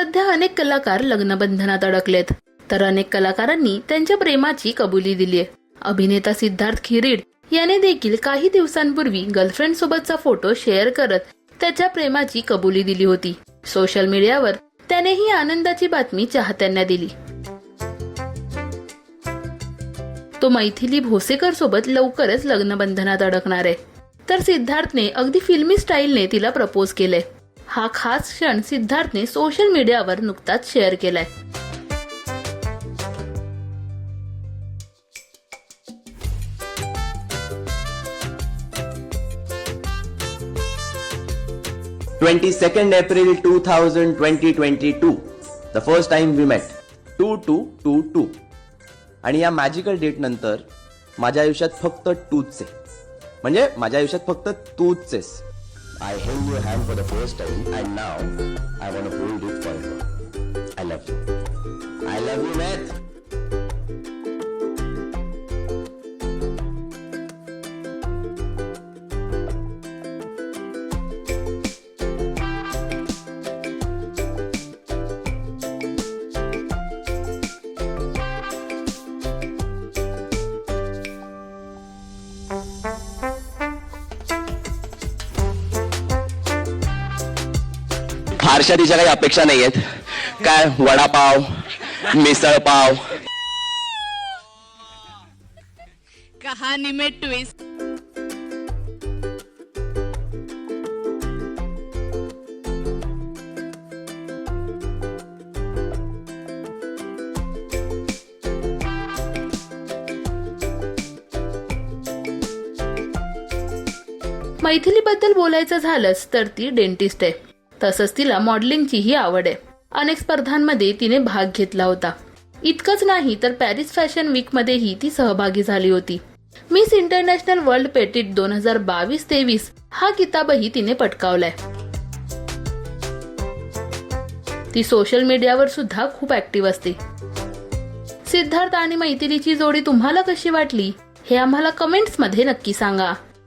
सध्या अनेक कलाकार लग्नबंधनात अडकलेत. तर अनेक कलाकारांनी त्यांच्या प्रेमाची कबुली दिली आहे. अभिनेता सिद्धार्थ खिरीड याने देखील काही दिवसांपूर्वी गर्लफ्रेंड सोबतचा फोटो शेअर करत त्याच्या प्रेमाची कबुली दिली होती. सोशल मीडियावर त्याने ही आनंदाची बातमी चाहत्यांना दिली. तो मैथिली भोसेकर सोबत लवकरच लग्नबंधनात अडकणार आहे. तर सिद्धार्थने अगदी फिल्मी स्टाईलने तिला प्रपोज केलंय. हा खास क्षण सिद्धार्थने सोशल मीडियावर नुकताच शेअर केलाय. Twenty second April two thousand twenty twenty two the first time we met two two two two आणि या मॅजिकल डेट नंतर माझ्या आयुष्यात फक्त टूच आहे म्हणजे माझ्या आयुष्यात फक्त तूच आहेस I held your hand for the first time and now I want to hold it forever. I love you. I love you, Matt. फारशा तिच्या काही अपेक्षा नाही आहेत काय वडापाव मिसळ पाव. कहानी में ट्विस्ट मैथिलीबद्दल बोलायचं झालंच तर ती डेंटिस्ट आहे. तसंच तिला मॉडेलिंगचीही आवड आहे. अनेक स्पर्धांमध्ये तिने भाग घेतला होता. इतकंच नाही तर पॅरिस फॅशन वीक मध्येही ती सहभागी झाली होती. मिस इंटरनॅशनल वर्ल्ड पेटिट दोन हजार बावीस तेवीस हा किताबही तिने पटकावलाय. ती सोशल मीडियावर सुद्धा खूप ऍक्टिव्ह असते. सिद्धार्थ आणि मैथिलीची जोडी तुम्हाला कशी वाटली हे आम्हाला कमेंट्समध्ये नक्की सांगा.